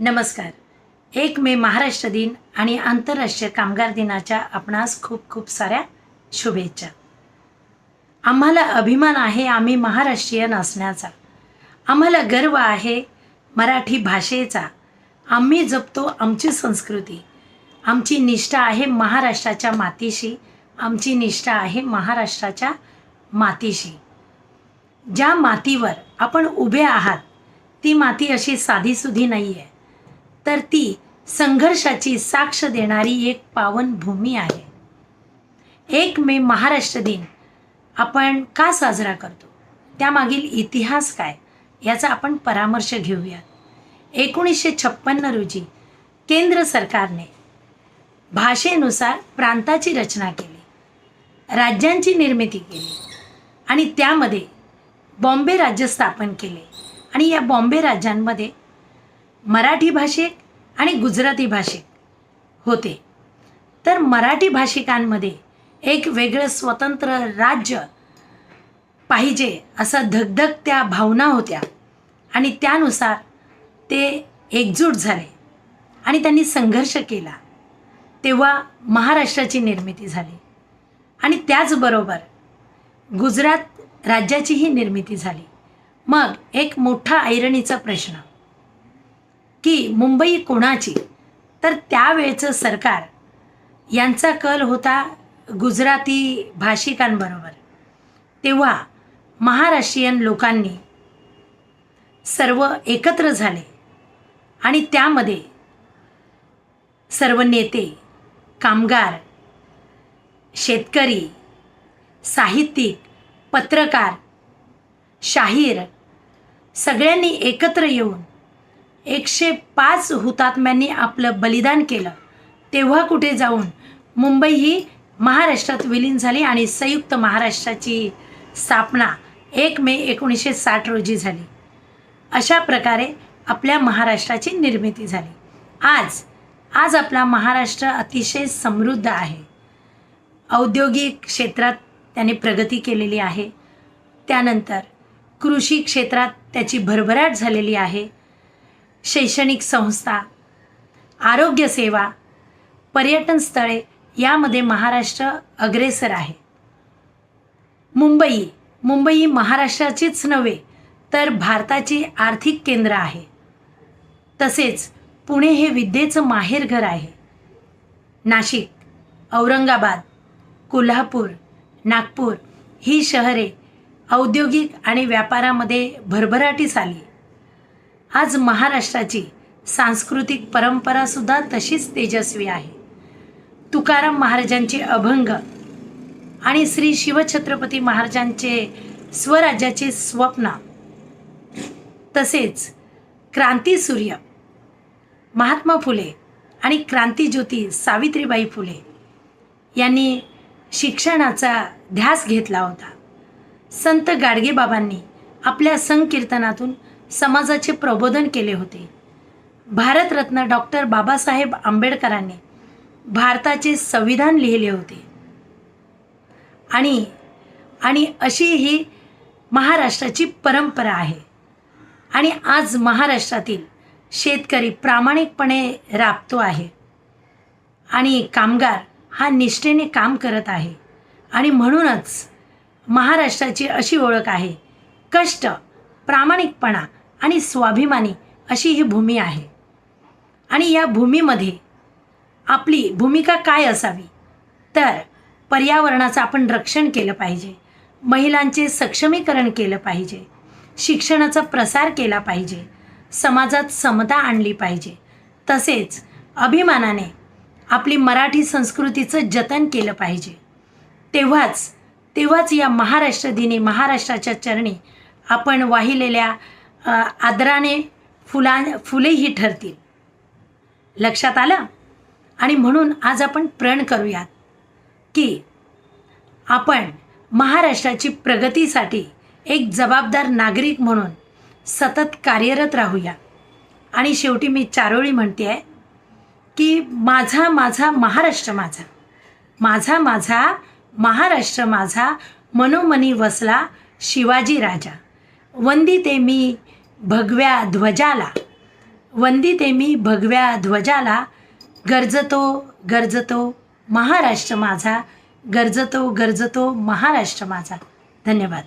नमस्कार. एक मे महाराष्ट्र दिन आणि आंतरराष्ट्रीय कामगार दिनाच्या आपणास खूप खूप साऱ्या शुभेच्छा. आम्हाला अभिमान आहे आम्ही महाराष्ट्रीयन असण्याचा आम्हाला गर्व आहे मराठी भाषेचा. आम्ही जपतो आमची संस्कृती. आमची निष्ठा आहे महाराष्ट्राच्या मातीशी. आमची निष्ठा आहे महाराष्ट्राच्या मातीशी. ज्या मातीवर आपण उभे आहात ती माती अशी साधीसुधी नाही आहे तर ती संघर्षाची साक्ष देणारी एक पावन भूमी आहे. एक मे महाराष्ट्र दिन आपण का साजरा करतो? त्यामागील इतिहास काय? याचा आपण परामर्श घेऊयात. एकोणीसशे छप्पन्न रोजी केंद्र सरकारने भाषेनुसार प्रांताची रचना केली. राज्यांची निर्मिती केली. आणि त्यामध्ये बॉम्बे राज्य स्थापन केले. आणि या बॉम्बे राज्यांमध्ये मराठी भाषिक आणि गुजराती भाषिक होते. तर मराठी भाषिकांमध्ये एक वेगळं स्वतंत्र राज्य पाहिजे असं धगधग भावना होत्या आणि त्यानुसार ते एकजूट झाले आणि त्यांनी संघर्ष केला. तेव्हा महाराष्ट्राची निर्मिती झाली आणि त्याचबरोबर गुजरात राज्याचीही निर्मिती झाली. मग एक मोठा ऐरणीचा प्रश्न. की मुंबई कोणाची? तर त्यावेळचं सरकार. यांचा कल होता गुजराती भाषिकांबरोबर. तेव्हा महाराष्ट्रीयन लोकांनी सर्व एकत्र झाले. आणि त्यामध्ये सर्व नेते कामगार शेतकरी साहित्यिक पत्रकार शाहीर सगळ्यांनी एकत्र येऊन एकशे पाच हुतात्म्यांनी आपलं बलिदान केलं. तेव्हा कुठे जाऊन? मुंबई ही महाराष्ट्रात विलीन झाली आणि संयुक्त महाराष्ट्राची स्थापना एक मे एकोणीसशे साठ रोजी झाली. अशा प्रकारे आपल्या महाराष्ट्राची निर्मिती झाली. आज आज आपला महाराष्ट्र अतिशय समृद्ध आहे. औद्योगिक क्षेत्रात त्याने प्रगती केलेली आहे. त्यानंतर कृषी क्षेत्रात त्याची भरभराट झालेली आहे. शैक्षणिक संस्था आरोग्यसेवा पर्यटन स्थळे यामध्ये महाराष्ट्र अग्रेसर आहे. मुंबई मुंबई महाराष्ट्राचीच नव्हे तर भारताची आर्थिक केंद्र आहे. तसेच पुणे हे विद्येचं माहेरघर आहे. नाशिक औरंगाबाद कोल्हापूर नागपूर ही शहरे औद्योगिक आणि व्यापारामध्ये भरभराटीस आली. आज महाराष्ट्राची सांस्कृतिक परंपरासुद्धा तशीच तेजस्वी आहे. तुकाराम महाराजांचे अभंग आणि श्री शिवछत्रपती महाराजांचे स्वराज्याचे स्वप्न तसेच क्रांतीसूर्य महात्मा फुले आणि क्रांतीज्योती सावित्रीबाई फुले यांनी शिक्षणाचा ध्यास घेतला होता. संत गाडगेबाबांनी आपल्या संकीर्तनातून समाजाचे प्रबोधन केले होते. भारतरत्न डॉक्टर बाबासाहेब आंबेडकरांनी भारताचे संविधान लिहिले होते. आणि आणि अशी ही महाराष्ट्राची परंपरा आहे. आणि आज महाराष्ट्रातील शेतकरी प्रामाणिकपणे राबतो आहे. आणि कामगार हा निष्ठेने काम करत आहे. आणि म्हणूनच महाराष्ट्राची अशी ओळख आहे. कष्ट प्रामाणिकपणा आणि स्वाभिमानी अशी ही भूमी आहे. आणि या भूमीमध्ये आपली भूमिका काय असावी? तर पर्यावरणाचं आपण रक्षण केलं पाहिजे. महिलांचे सक्षमीकरण केलं पाहिजे. शिक्षणाचा प्रसार केला पाहिजे. समाजात समता आणली पाहिजे. तसेच अभिमानाने आपली मराठी संस्कृतीचं जतन केलं पाहिजे. तेव्हाच तेव्हाच या महाराष्ट्र दिनी महाराष्ट्राच्या चरणी आपण वाहिलेल्या आदराने फुला फुलेही ठरतील. लक्षात आलं? आणि म्हणून आज आपण प्रण करूयात की आपण महाराष्ट्राची प्रगतीसाठी एक जबाबदार नागरिक म्हणून सतत कार्यरत राहूया. आणि शेवटी मी चारोळी म्हणते आहे की माझा माझा महाराष्ट्र माझा. माझा माझा महाराष्ट्र माझा मनोमनी वसला शिवाजी राजा. वंदिते मी भगव्या ध्वजाला. वंदिते मी भगव्या ध्वजाला. गरजतो गरजतो महाराष्ट्र माझा. गरजतो गरजतो महाराष्ट्र माझा. धन्यवाद.